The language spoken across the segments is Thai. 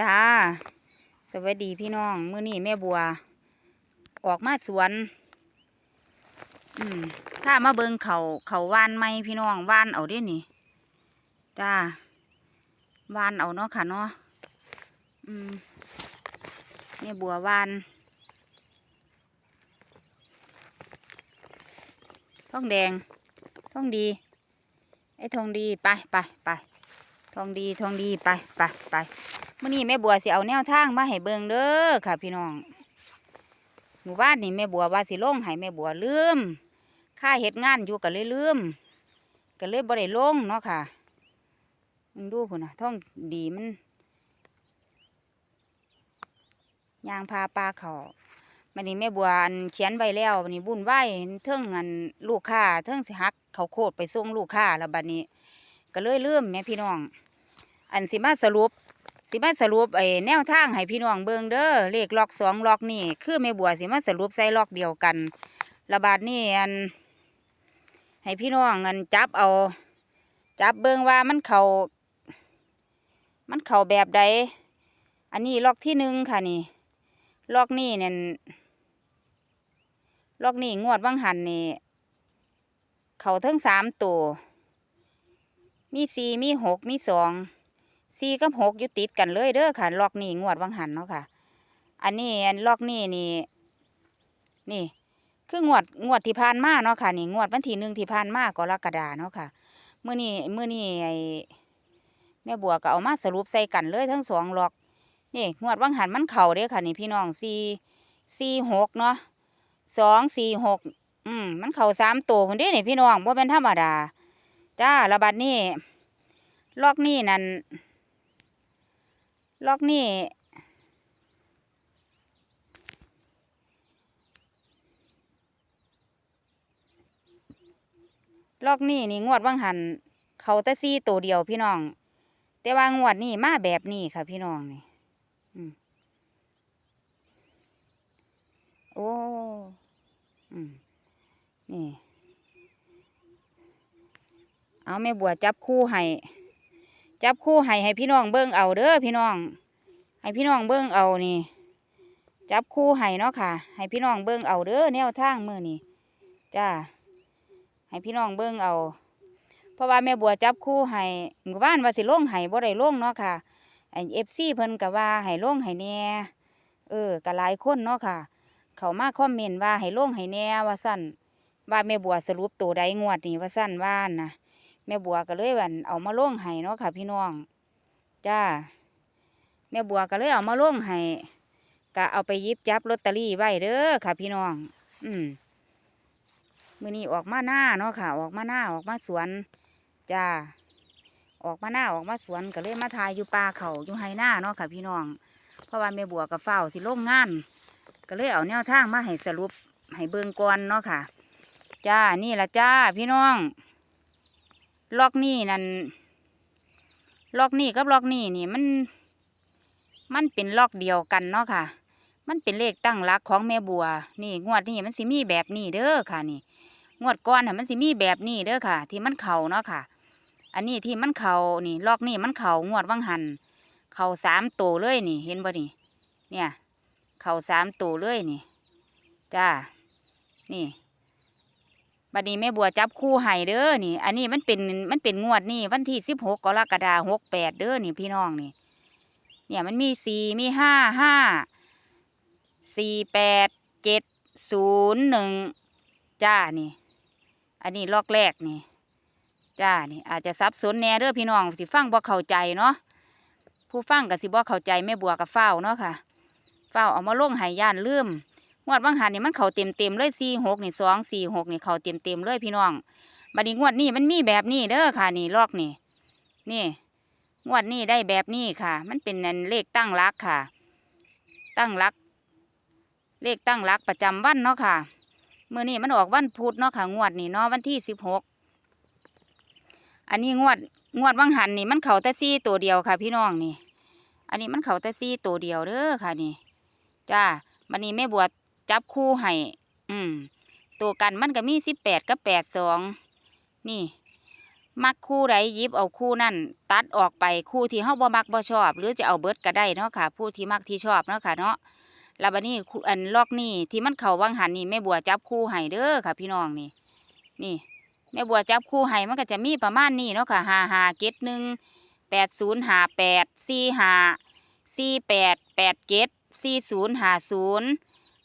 จ้า สวัสดีพี่น้อง มื้อนี้แม่บัว ออกมาสวน อืมถ้ามาเบิงเขาเขาวานไหมพี่น้องวานเอาเด้นี่ จ้าวานเอาเนาะค่ะเนาะ อืมแม่บัววานทองแดงทองดี ไอ้ทองดีไปไปไปทองดีทองดีไปไปไป มื่อนี้แม่บัวสิเอาแนวทางมาให้เบิงเด้อค่ะ พี่น้องหมู่บ้านนี่แม่บัวว่าสิลงให้แม่บัวลืมค่าเฮ็ดงานอยู่ก็เลยลืมก็เลยบ่ได้ลงเนาะค่ะมึงดูพุ่นนะท้องดีมันยางพาปลาเขามันนี้แม่บัวอันเขียนไว้แล้วบัดนี้บุญไหวเทิงอันลูกค้าเทิงสิหัก เขาโคตรไปส่งลูกค้าแล้วบัดนี้ ก็เลยลืมแม่พี่น้อง อันสิมาสรุป สิมาสรุปไอ้แนวทางให้พี่น้องเบิงเด้อเลขล็อกสองล็อกนี่คือแม่บัวสิมาสรุปใส่ล็อกเดียวกัน ระบาดนี่อัน ให้พี่น้องอันจับเอา จับเบิงว่ามันเขามันเข่าแบบใด อันนี้ล็อกที่หนึ่งค่ะนี่ ล็อกนี่เนี่ยล็อกนี่งวดวังหันนี่ เข่าทั้งสามตัว มีสี่มีหกมีสอง สี่กับหกอยู่ติดกันเลยเด้อค่ะ ล็อกนี่งวดวังหันเนาะค่ะ อันนี้อันล็อกนี่นี่ นี่ คืองวดงวดที่ผ่านมาเนาะค่ะ นี่งวดวันที่หนึ่งที่ผ่านมากรกฎาเนาะค่ะเมื่อนี้เมื่อนี้ไอแม่บัวก็เอามาสรุปใส่กันเลยทั้งสองล็อก นี่งวดวังหันมันเข่าเด้อค่ะ นี่พี่น้องสี่สี่หกเนาะสองสี่หกอืมมันเข่าสามตัวคนเด้นี่พี่น้องว่าเป็นธรรมดาจ้าระบาดนี่ล็อกนี่นั่น ล็อกนี่ล็อกนี่นี่งวดว่างหัน เขาแต่ซี่ตัวเดียวพี่น้อง แต่ว่างวดนี่มาแบบนี้ค่ะ พี่น้องนี่โอ้นี่ เอาแม่บัวจับคู่ให้ จับคู่ให้ให้พี่น้องเบิ้งเอาเด้อพี่น้อง ให้พี่น้องเบิ้งเอานี่ จับคู่ให้เนาะค่ะ ให้พี่น้องเบิ้งเอาเด้อแนวทางมือนี่จ้าให้พี่น้องเบิ้งเอา เพราะว่าแม่บัวจับคู่ให้หมู่บ้านว่าสิลงให้บ่ได้ลงเนาะค่ะไอเอฟซีเพิ่นก็ว่าให้ลงให้แน่เออก็หลายคนเนาะค่ะ เขามาคอมเมนต์ว่าให้ลงให้แน่ว่าสั่นว่าแม่บัวสรุปตัวใดงวดนี่ว่าสั่นว่านะ แม่บัวก็เลยวันเอามาล่งให้เนาะค่ะ พี่น้องจ้าแม่บัวก็เลยเอามาล่งให้ก็เอาไปยิบจับลอตเตอรี่ไว้เด้อค่ะ พี่น้อง อืมมือนี้ออกมาหน้าเนาะค่ะ ออกมาหน้าออกมาสวนจ้าออกมาหน้าออกมาสวนก็เลยมาทายอยู่ป่าเขาอยู่ไฮหน้าเนาะค่ะ พี่น้อง เพราะว่าแม่บัวกับเฝ้าสิล่งงาน ก็เลยเอาแนวทางมาให้สรุปให้เบิ่งก่อนเนาะค่ะ จ้านี่ละจ้าพี่น้อง ล็อกนี่นั่นล็อกนี่กับล็อกนี่นี่มัน มันเป็นล็อกเดียวกันเนาะค่ะ มันเป็นเลขตั้งหลักของแม่บัว นี่งวดนี่มันสิมีแบบนี้เด้อค่ะนี่ งวดก้อนน่ะมันสิมีแบบนี้เด้อค่ะ ที่มันเข่าเนาะค่ะ อันนี้ที่มันเข่านี่ล็อกนี่มันเข่างวดวังหันเข่าสามตัวเลยนี่ เห็นบ่นี่ เนี่ย เข่าสามตัวเลยนี่ จ้า นี่ บัดนี้แม่บัวจับคู่ให้เด้อนี่ อันนี้มันเป็นมันเป็นงวดนี่วันที่สิบหกกรกฎาหกแปดเด้อนี่พี่น้องนี่ เนี่ยมันมีสี่มีห้าห้าสี่แปดเจ็ดศูนย์หนึ่งจ้านี่ อันนี้ลอกแรกนี่จ้านี่อาจจะซับซ้อนแน่เด้อพี่น้องสิฟังบ่เข้าใจเนาะผู้ฟังก็สิบ่เข้าใจแม่บัวกับเฝ้าเนาะค่ะเฝ้าเอามาลงห้ย่านลืม งวดบางหันนี่มันเข่าเต็มเต็มเลยสี่หกนี่สองสี่หกนี่เข่าเต็มเต็มเลยพี่น้องบัดนี้งวดนี้มันมีแบบนี้เด้อค่ะนี่ลอกนี่ นี่ งวดนี้ได้แบบนี้ค่ะ มันเป็นอันเลขตั้งรักค่ะ ตั้งรัก เลขตั้งรักประจำวันเนาะค่ะเมื่อนี้มันออกวันพุธเนาะค่ะ งวดนี่เนาะวันที่สิบหกอันนี้งวดงวดวังหันนี่มันเข่าแต่ซี่ตัวเดียวค่ะ พี่น้องนี่ อันนี้มันเข่าแต่ซี่ตัวเดียวเด้อค่ะนี่จ้าวันนี้แม่บวช จับคู่ให้อืมตัวกันมันก็มีสิบแปดกับแปดสองนี่ มักคู่ใดหยิบเอาคู่นั่นตัดออกไปคู่ที่เฮาบ่มักบ่ชอบ หรือจะเอาเบิดก็ได้เนาะค่ะ ผู้ที่มักที่ชอบเนาะค่ะเนาะแล้วบัดนี้คู่อันลอกนี่ที่มันเข้าวังหันนี่แม่บัวจับคู่ให้เด้อค่ะ พี่น้องนี่ นี่แม่บัวจับคู่ให้มันก็จะมีประมาณนี้เนาะค่ะหาหาเกตหนึ่งแปดศูนย์หาแปดสี่หาสี่แปดแปดเกตสี่ศูนย์หาศูนย์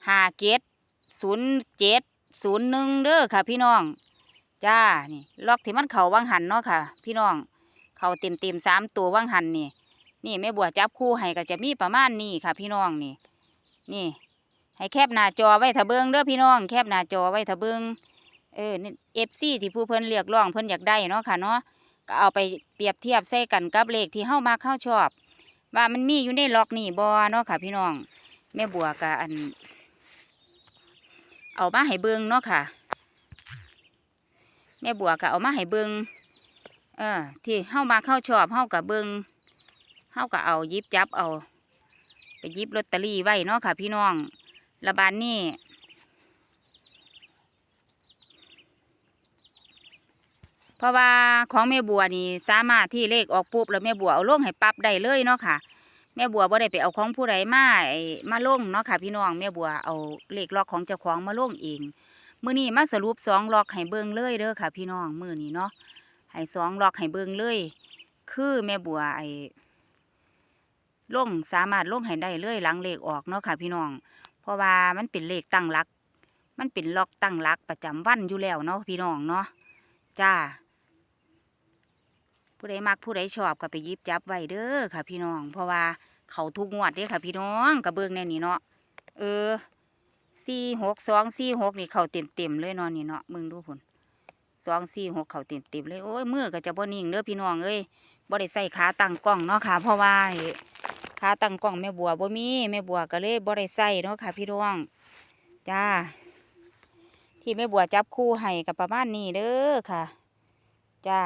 ห้าเกตศูนย์เจ็ดศูนย์หนึ่งเด้อค่ะ พี่น้อง จ้า นี่ ล็อกที่มันเข่าวังหันเนาะค่ะ พี่น้อง เข่าเต็มเต็มสามตัววังหันนี่ นี่แม่บัวจับคู่ให้ก็จะมีประมาณนี้ค่ะ พี่น้องนี่ นี่ ให้แคบหน้าจอไว้ถ้าเบิงเด้อพี่น้อง แคบหน้าจอไว้ถ้าเบิงเออนี่เอฟซีที่ผู้เพิ่นเรียกร้องเพิ่นอยากได้เนาะค่ะเนาะ ก็เอาไปเปรียบเทียบใส่กันกับเลขที่เฮามาเข้าชอบ ว่ามันมีอยู่ในล็อกนี่บ่เนาะค่ะ พี่น้อง แม่บัวก็อัน เอามาให้เบิงเนาะค่ะ แม่บัวก็เอามาให้เบิงเออที่เฮามาเข้าชอบเฮากับเบิงเฮาก็เอายิบจับเอา ไปยิบลอตเตอรี่ไว้เนาะค่ะ พี่น้องระบานนี่เพราะว่าของแม่บัวนี่สามารถที่เลขออกปุ๊บแล้วแม่บัวเอาลงให้ปรับได้เลยเนาะค่ะ แม่บัวบ่ได้ไปเอาของผู้ใดมาไอ้มาลงเนาะค่ะ พี่น้องแม่บัวเอาเลขล็อกของเจ้าของมาลงเองมื้อนี้มาสรุปสองล็อกให้เบิ่งเลยเด้อค่ะ พี่น้องมื้อนี้เนาะให้สองล็อกให้เบิ่งเลย คือแม่บัวไอ้ลงสามารถลงให้ได้เลยหลังเลขออกเนาะค่ะ พี่น้อง เพราะว่ามันเป็นเลขตั้งหลัก มันเป็นล็อกตั้งหลักประจำวันอยู่แล้วเนาะพี่น้องเนาะจ้า ผู้ใดมักผู้ใดชอบก็ไปยิบจับไว้เด้อค่ะ พี่น้อง เพราะว่าเขาทุกงวดเด้ค่ะ พี่น้องกระเบื้องแน่นี่เนาะเออสี่หกสองสี่หกนี่เขาเต็มเต็มเลยนาะนี่เนาะมึงดูพุ่นสองสี่หกเขาเต็มเต็มเลยโอ้ยมือก็จะบ่นิ่งเด้อพี่น้องเอ้ยบ่ได้ใส่ขาตั้งกล้องเนาะค่ะ เพราะว่าขาตั้งกล้องแม่บัวบ่มีแม่บัวก็เลยบ่ได้ใส่เนาะค่ะ พี่น้องจ้าที่แม่บัวจับคู่ให้กับประมาณนี้เด้อค่ะ จ้า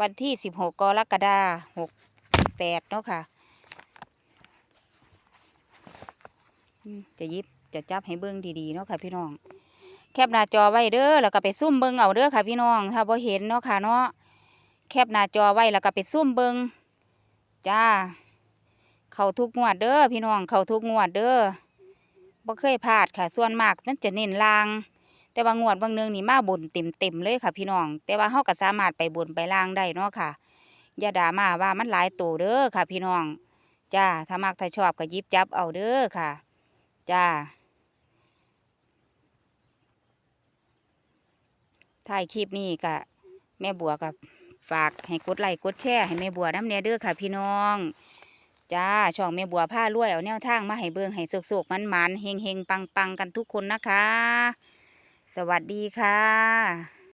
วันที่สิบหกกรกฎาหกแปดเนาะค่ะจะยิบจะจับให้เบิ้งดีๆเนาะค่ะ พี่น้อง แคปหน้าจอไว้เด้อแล้วก็ไปซุ่มเบิ้งเอาเด้อค่ะพี่น้อง ถ้าบ่เห็นเนาะค่ะเนาะแคปหน้าจอไว้แล้วก็ไปซุ่มเบิ้งจ้า เข้าทุกงวดเด้อพี่น้องเข้าทุกงวดเด้อบ่เคยพลาดค่ะ ส่วนมากมันจะเน้นลาง แต่ว่างวดบางเนืองนี่มาบนเต็มเต็มเลยค่ะ พี่น้อง แต่ว่าเฮาก็สามารถไปบนไปล่างได้เนาะค่ะอย่าด่ามาว่ามันหลายโตเด้อค่ะ พี่น้องจ้าถ้ามักถ้าชอบก็ยิบจับเอาเด้อค่ะจ้าถ่ายคลิปนี้ก็แม่บัวกับฝากให้กดไลค์กดแชร์ให้แม่บัวน้ำเนเด้อค่ะ พี่น้องจ้าช่องแม่บัวผ้ารวยเอาแนวทางมาให้เบิ่งให้สุกๆมันๆเฮงๆปังๆกันทุกคนนะคะ สวัสดีค่ะ